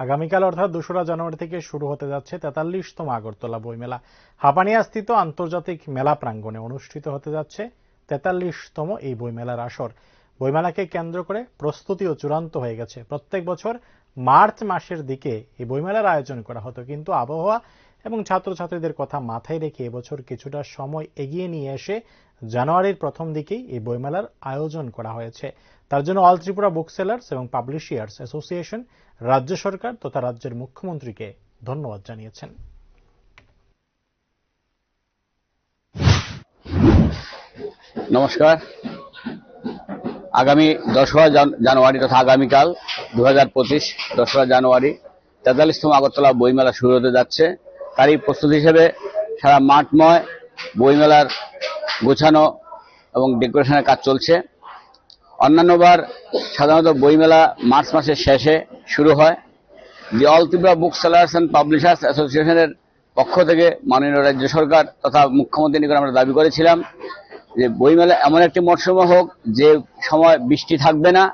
আগামীকাল অর্থাৎ দোসরা জানুয়ারি থেকে শুরু হতে যাচ্ছে তেতাল্লিশতম আগরতলা বইমেলা। হাপানিয়াস্থিত আন্তর্জাতিক মেলা প্রাঙ্গণে অনুষ্ঠিত হতে যাচ্ছে তেতাল্লিশতম এই বইমেলার আসর। বইমেলাকে কেন্দ্র করে প্রস্তুতিও চূড়ান্ত হয়ে গেছে। প্রত্যেক বছর মার্চ মাসের দিকে এই বইমেলার আয়োজন করা হতো, কিন্তু আবহাওয়া এবং ছাত্রছাত্রীদের কথা মাথায় রেখে এবছর কিছুটা সময় এগিয়ে নিয়ে এসে জানুয়ারির প্রথম দিকেই এই বইমেলার আয়োজন করা হয়েছে। তার জন্য অল ত্রিপুরা বুক সেলার্স এবং পাবলিশিয়ার্স অ্যাসোসিয়েশন, রাজ্য সরকার তথা রাজ্যের মুখ্যমন্ত্রীকে ধন্যবাদ জানিয়েছেন। নমস্কার। আগামী দশরা জানুয়ারি তথা আগামীকাল দু হাজার পঁচিশ দশরা জানুয়ারি তেতাল্লিশতম আগরতলা বইমেলা শুরু হতে যাচ্ছে। তারই প্রস্তুতি হিসেবে সারা মাঠময় বইমেলার গোছানো এবং ডেকোরেশনের কাজ চলছে। অন্যান্যবার সাধারণত বইমেলা মার্চ মাসের শেষে শুরু হয়। The all Tripura book sellers and publishers অ্যাসোসিয়েশনের পক্ষ থেকে মাননীয় রাজ্য সরকার তথা মুখ্যমন্ত্রী নিকট আমরা দাবি করেছিলাম যে বইমেলা এমন একটি মরশুম হোক, যে সময় বৃষ্টি থাকবে না,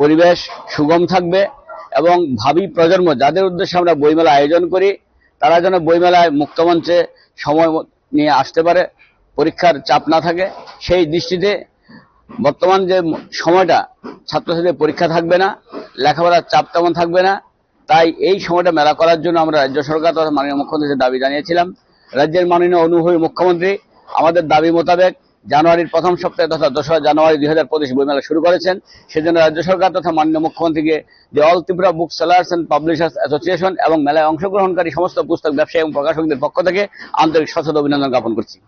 পরিবেশ সুগম থাকবে, এবং ভাবি প্রজন্ম, যাদের উদ্দেশ্যে আমরা বইমেলা আয়োজন করি, তারা যেন বইমেলায় মুক্তমঞ্চে সময় নিয়ে আসতে পারে, পরীক্ষার চাপ না থাকে, সেই দৃষ্টিতে বর্তমান যে সময়টা, ছাত্রছাত্রীদের পরীক্ষা থাকবে না, লেখাপড়ার চাপ তেমন থাকবে না, তাই এই সময়টা মেলা করার জন্য আমরা রাজ্য সরকার তথা মাননীয় মুখ্যমন্ত্রীর দাবি জানিয়েছিলাম। রাজ্যের মাননীয় অনুভবী মুখ্যমন্ত্রী, আমাদের দাবি মোতাবেক জানুয়ারির প্রথম সপ্তাহে তথা দোসরা জানুয়ারি দুই হাজার পঁচিশ বইমেলা শুরু করেছেন। সেজন্য রাজ্য সরকার তথা মাননীয় মুখ্যমন্ত্রীকে the all Tripura book sellers and publishers association এবং মেলায় অংশগ্রহণকারী সমস্ত পুস্তক ব্যবসায়ী এবং প্রকাশকদের পক্ষ থেকে আন্তরিক সচেত অভিনন্দন জ্ঞাপন করছি।